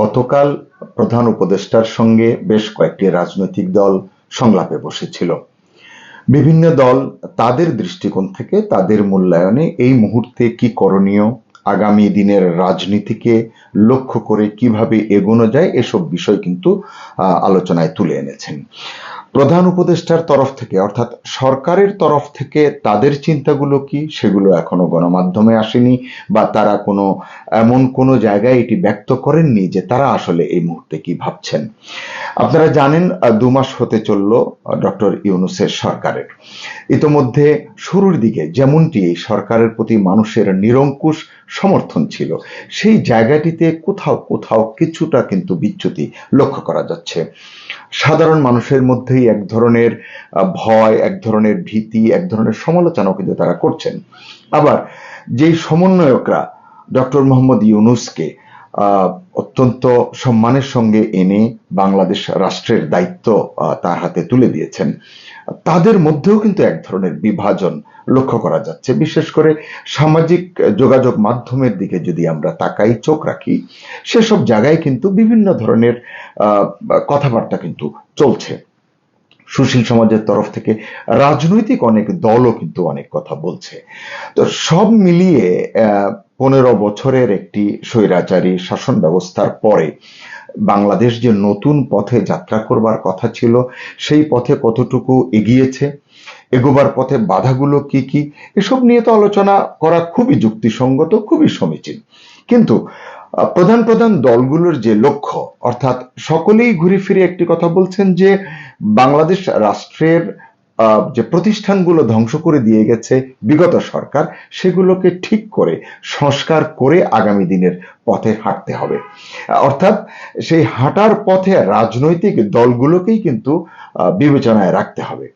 গতকাল প্রধান উপদেষ্টার সঙ্গে বেশ কয়েকটি রাজনৈতিক দল সংলাপে বসেছিল। বিভিন্ন দল তাদের দৃষ্টিকোণ থেকে, তাদের মূল্যায়নে এই মুহূর্তে কি করণীয়, আগামী দিনের রাজনীতিকে লক্ষ্য করে কীভাবে এগোনো যায়, এসব বিষয় কিন্তু আলোচনায় তুলে এনেছেন। প্রধান উপদেষ্টার তরফ থেকে, অর্থাৎ সরকারের তরফ থেকে তাদের চিন্তাগুলো কি? সেগুলো এখনও গণমাধ্যমে আসেনি বা তারা কোনো, এমন কোনো জায়গায় এটি ব্যক্ত করেননি যে তারা আসলে এই মুহূর্তে কি ভাবছেন। আপনারা জানেন দু মাস হতে চলল ডক্টর ইউনুসের সরকারের। ইতোমধ্যে শুরুর দিকে যেমনটি এই সরকারের প্রতি মানুষের নিরঙ্কুশ সমর্থন ছিল। সেই জায়গাটিতে কোথাও কোথাও কিছুটা কিন্তু বিচ্যুতি লক্ষ্য করা যাচ্ছে। সাধারণ মানুষের মধ্যেই এক ধরনের ভয়, এক ধরনের ভীতি, এক ধরনের সমালোচনাও কিন্তু তারা করছেন। আবার যেই সমন্বয়করা ডক্টর মোহাম্মদ ইউনুসকে অত্যন্ত সম্মানের সঙ্গে এনে বাংলাদেশ রাষ্ট্রের দায়িত্ব তার হাতে তুলে দিয়েছেন তাদের মধ্যেও কিন্তু এক ধরনের বিভাজন লক্ষ্য করা যাচ্ছে। বিশেষ করে সামাজিক যোগাযোগ মাধ্যমের দিকে যদি আমরা তাকাই, চোখ রাখি, সেসব জায়গায় কিন্তু বিভিন্ন ধরনের কথাবার্তা কিন্তু চলছে। সুশীল সমাজের তরফ থেকে রাজনৈতিক অনেক দলও কিন্তু অনেক কথা বলছে। তো সব মিলিয়ে পনেরো বছরের একটি স্বৈরাচারী শাসন ব্যবস্থার পরে বাংলাদেশ যে নতুন পথে যাত্রা করবার কথা ছিল, সেই পথে কতটুকু এগিয়েছে, এগোবার পথে বাধাগুলো কি কি, এসব নিয়ে তো আলোচনা করা খুবই যুক্তিসঙ্গত, খুবই সমীচীন। কিন্তু প্রধান প্রধান দলগুলোর যে লক্ষ্য, অর্থাৎ সকলেই ঘুরে ফিরে একটি কথা বলছেন যে, বাংলাদেশ রাষ্ট্রের যে প্রতিষ্ঠানগুলো ধ্বংস করে দিয়ে গেছে বিগত সরকার, সেগুলোকে ঠিক করে, সংস্কার করে আগামী দিনের পথে হাঁটতে হবে। অর্থাৎ সেই হাঁটার পথে রাজনৈতিক দলগুলোকেই কিন্তু বিবেচনায় রাখতে হবে।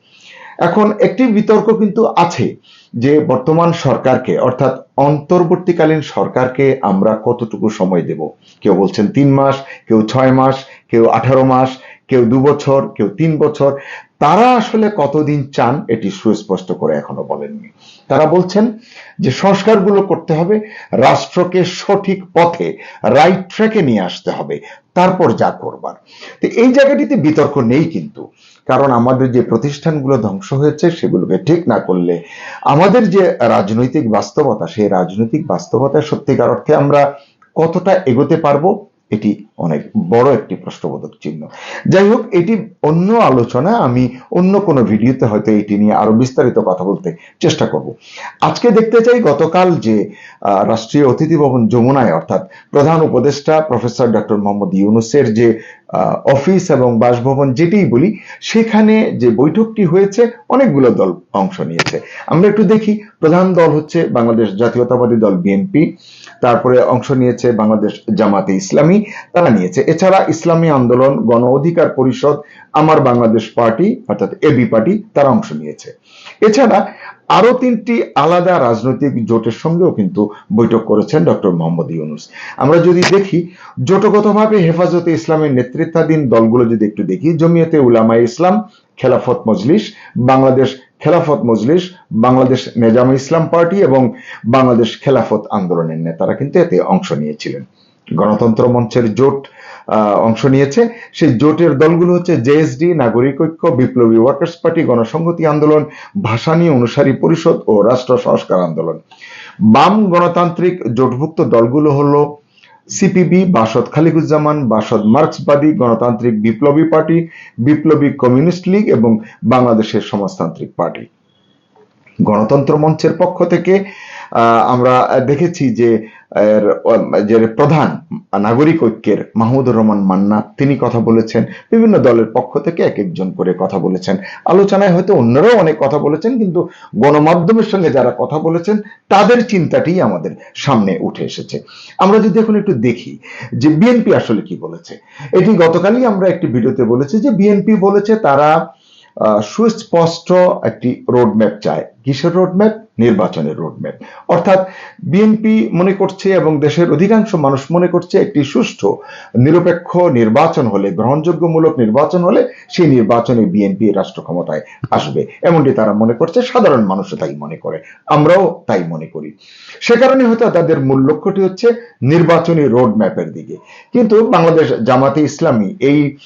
এখন একটি বিতর্ক কিন্তু আছে যে বর্তমান সরকারকে, অর্থাৎ অন্তর্বর্তীকালীন সরকারকে আমরা কতটুকু সময় দেব? কেউ বলছেন তিন মাস, কেউ ছয় মাস, কেউ আঠারো মাস, কেউ দু বছর, কেউ তিন বছর। তারা আসলে কতদিন চান এটি সুস্পষ্ট করে এখনও বলেননি। তারা বলছেন যে সংস্কারগুলো করতে হবে, রাষ্ট্রকে সঠিক পথে রাইট ট্র্যাকে নিয়ে আসতে হবে, তারপর যা করবার। তো এই জায়গাটিতে বিতর্ক নেই কিন্তু, কারণ আমাদের যে প্রতিষ্ঠানগুলো ধ্বংস হয়েছে সেগুলোকে ঠিক না করলে আমাদের যে রাজনৈতিক বাস্তবতা, সেই রাজনৈতিক বাস্তবতায় সত্যিকার অর্থে আমরা কতটা এগোতে পারব এটি অনেক বড় একটি প্রশ্নবোধক চিহ্ন। যাই হোক, এটি অন্য আলোচনা আমি অন্য কোনো ভিডিওতে হয়তো এটি নিয়ে আরও বিস্তারিত কথা বলতে চেষ্টা করব। আজকে দেখতে চাই গতকাল যে রাষ্ট্রীয় অতিথি ভবন যমুনায় অর্থাৎ প্রধান উপদেষ্টা প্রফেসর ডক্টর মোহাম্মদ ইউনুসের যে অফিস এবং বাসভবন যেটিই বলি, সেখানে যে বৈঠকটি হয়েছে, অনেকগুলো দল অংশ নিয়েছে। আমরা একটু দেখি, প্রধান দল হচ্ছে বাংলাদেশ জাতীয়তাবাদী দল বিএনপি তারপরে অংশ নিয়েছে বাংলাদেশ জামাতে ইসলামী, তারা নিয়েছে। এছাড়া ইসলামী আন্দোলন, গণ অধিকার পরিষদ, আমার বাংলাদেশ পার্টি, অর্থাৎ এবি পার্টি, তারা অংশ নিয়েছে। এছাড়া আরও তিনটি আলাদা রাজনৈতিক জোটের সঙ্গেও কিন্তু বৈঠক করেছেন ডক্টর মোহাম্মদ ইউনুস। আমরা যদি দেখি, জোটগতভাবে হেফাজতে ইসলামের নেতৃত্বাধীন দলগুলো যদি একটু দেখি, জমিয়তে উলামায়ে ইসলাম, খেলাফত মজলিস, বাংলাদেশ খেলাফত মজলিস, বাংলাদেশ নেজামে ইসলাম পার্টি এবং বাংলাদেশ খেলাফত আন্দোলনের নেতারা কিন্তু এতে অংশ নিয়েছিলেন। গণতন্ত্র মঞ্চের জোট অংশ নিয়েছে। সেই জোটের দলগুলো হচ্ছে জেএসডি নাগরিক ঐক্য, বিপ্লবী ওয়ার্কার্স পার্টি, গণসংহতি আন্দোলন ভাসানী অনুসারী পরিষদ ও রাষ্ট্র সংস্কার আন্দোলন। বাম গণতান্ত্রিক জোটভুক্ত দলগুলো হলো সিপিবি বাসদ খালিকুজ্জামান, বাসদ মার্ক্সবাদী, গণতান্ত্রিক বিপ্লবী পার্টি, বিপ্লবী কমিউনিস্ট লীগ এবং বাংলাদেশের সমাজতান্ত্রিক পার্টি। গণতন্ত্র মঞ্চের পক্ষ থেকে আমরা দেখেছি যে এর, প্রধান নাগরিক ঐক্যের মাহমুদুর রহমান মান্না তিনি কথা বলেছেন বিভিন্ন দলের পক্ষ থেকে এক একজন করে কথা বলেছেন। আলোচনায় হয়তো অন্যরাও অনেক কথা বলেছেন কিন্তু গণমাধ্যমের সঙ্গে যারা কথা বলেছেন তাদের চিন্তাটি আমাদের সামনে উঠে এসেছে। আমরা যদি এখন একটু দেখি যে বিএনপি আসলে কি বলেছে। এটি গতকালই আমরা একটি ভিডিওতে বলেছি যে বিএনপি বলেছে তারা সুস্পষ্ট একটি রোডম্যাপ চায়। কিসের রোডম্যাপ নির্বাচনের রোডম্যাপ অর্থাৎ বিএনপি মনে করছে এবং দেশের অধিকাংশ মানুষ মনে করছে একটি সুষ্ঠু, নিরপেক্ষ নির্বাচন হলে, গ্রহণযোগ্যমূলক নির্বাচন হলে সেই নির্বাচনে বিএনপি রাষ্ট্র ক্ষমতায় আসবে। এমনটি তারা মনে করছে, সাধারণ মানুষও তাই মনে করে। আমরাও তাই মনে করি। সে কারণে হয়তো তাদের মূল লক্ষ্যটি হচ্ছে নির্বাচনী রোড ম্যাপের দিকে। কিন্তু বাংলাদেশ জামাতে ইসলামী এই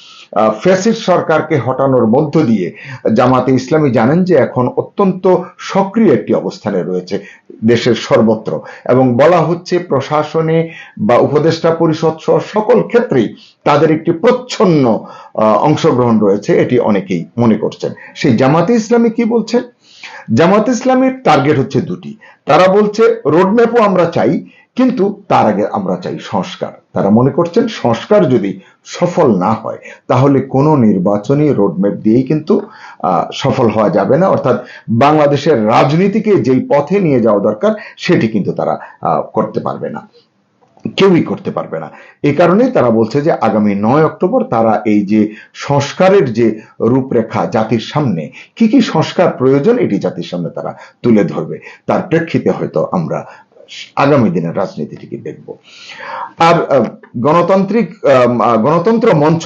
ফ্যাসিড সরকারকে হটানোর মধ্য দিয়ে জামাতে ইসলামী জানেন যে এখন অত্যন্ত সক্রিয় একটি অবস্থানে রয়েছে দেশের সর্বত্র। এবং বলা হচ্ছে প্রশাসনে বা উপদেষ্টা পরিষদ সহ সকল ক্ষেত্রেই তাদের একটি প্রচ্ছন্ন অংশগ্রহণ রয়েছে, এটি অনেকেই মনে করছেন। সেই জামাতে ইসলামী কি বলছেন জামাত ইসলামের টার্গেট হচ্ছে দুটি। তারা বলছে, রোডম্যাপও আমরা চাই, কিন্তু তার আগে আমরা চাই সংস্কার। তারা মনে করছেন সংস্কার যদি সফল না হয়, তাহলে কোনো নির্বাচনী রোডম্যাপ দিয়েই কিন্তু সফল হওয়া যাবে না। অর্থাৎ বাংলাদেশের রাজনীতিকে যেই পথে নিয়ে যাওয়া দরকার, সেটি কিন্তু তারা করতে পারবে না। কেউই করতে পারবে না। এ কারণে তারা বলছে যে আগামী নয় অক্টোবর তারা এই যে সংস্কারের যে রূপরেখা জাতির সামনে, কি কি সংস্কার প্রয়োজন এটি জাতির সামনে তারা তুলে ধরবে। তার প্রেক্ষিতে হয়তো আমরা আগামী দিনের রাজনীতিটিকে দেখব। আর গণতান্ত্রিক গণতন্ত্র মঞ্চ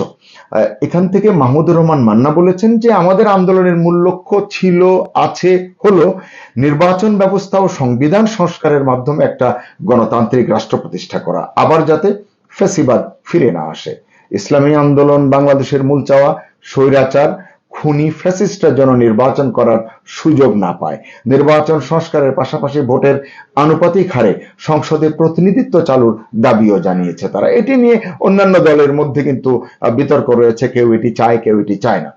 এখান থেকে মাহমুদুর রহমান মান্না বলেছেন যে আমাদের আন্দোলনের মূল লক্ষ্য ছিল, আছে, হলো নির্বাচন ব্যবস্থা ও সংবিধান সংস্কারের মাধ্যমে একটা গণতান্ত্রিক রাষ্ট্র প্রতিষ্ঠা করা, আবার যাতে ফেসিবাদ ফিরে না আসে। ইসলামী আন্দোলন বাংলাদেশের মূল চাওয়া, স্বৈরাচার খুনি ফ্যাসিস্টরা যেন নির্বাচন করার সুযোগ না পায়। নির্বাচন সংস্কারের পাশাপাশি ভোটের আনুপাতিক হারে সংসদে প্রতিনিধিত্ব চালুর দাবিও জানিয়েছে তারা। এটি নিয়ে অন্যান্য দলের মধ্যে কিন্তু বিতর্ক রয়েছে, কেউ এটি চায়, কেউ এটি চায় না।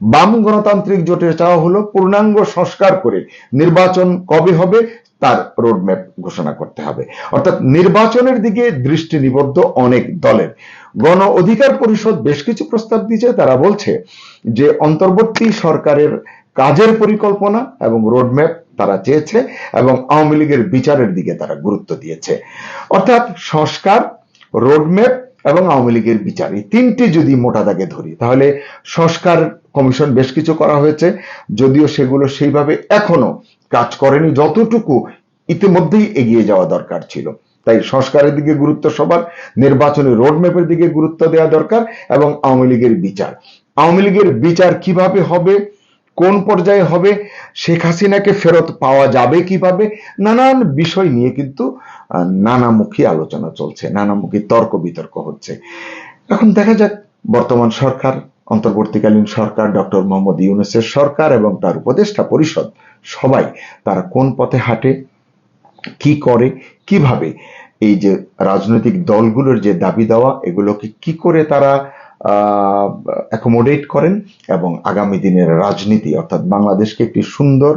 বাম গণতান্ত্রিক জোটের চাওয়া হলো পূর্ণাঙ্গ সংস্কার করে নির্বাচন কবে হবে তার রোডম্যাপ ঘোষণা করতে হবে। অর্থাৎ নির্বাচনের দিকে দৃষ্টি নিবদ্ধ অনেক দলের। গণ অধিকার পরিষদ বেশ কিছু প্রস্তাব দিয়েছে। তারা বলছে যে, অন্তর্বর্তী সরকারের কাজের পরিকল্পনা এবং রোডম্যাপ তারা চেয়েছে এবং আওয়ামী লীগের বিচারের দিকে তারা গুরুত্ব দিয়েছে। অর্থাৎ সংস্কার রোডম্যাপ এবং আওয়ামী লীগের বিচার, এই তিনটি যদি মোটা দাগে ধরি, তাহলে সংস্কার কমিশন বেশ কিছু করা হয়েছে, যদিও সেগুলো সেইভাবে এখনও কাজ করেনি, যতটুকু ইতিমধ্যেই এগিয়ে যাওয়া দরকার ছিল। তাই সংস্কারের দিকে গুরুত্ব সবার, নির্বাচনী রোডম্যাপের দিকে গুরুত্ব দেওয়া দরকার এবং আওয়ামী লীগের বিচার। আওয়ামী লীগের বিচার কীভাবে হবে, কোন পর্যায়ে হবে, শেখ হাসিনাকে ফেরত পাওয়া যাবে কীভাবে, নানান বিষয় নিয়ে কিন্তু নানামুখী আলোচনা চলছে, নানামুখী তর্ক বিতর্ক হচ্ছে। এখন দেখা যাক, বর্তমান সরকার অন্তর্বর্তীকালীন সরকার ডক্টর মোহাম্মদ ইউনুসের সরকার এবং তার উপদেষ্টা পরিষদ, সবাই তারা কোন পথে হাঁটে, কি করে, কীভাবে, এই যে রাজনৈতিক দলগুলোর যে দাবি দেওয়া, এগুলোকে কি করে তারা অ্যাকোমোডেট করেন এবং আগামী দিনের রাজনীতি, অর্থাৎ বাংলাদেশকে একটি সুন্দর,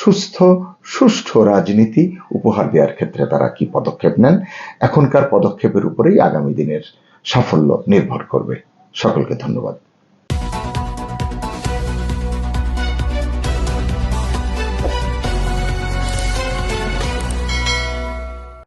সুস্থ, সুষ্ঠু রাজনীতি উপহার দেওয়ার ক্ষেত্রে তারা কি পদক্ষেপ নেন? এখনকার পদক্ষেপের উপরেই আগামী দিনের সাফল্য নির্ভর করবে। সকলকে ধন্যবাদ।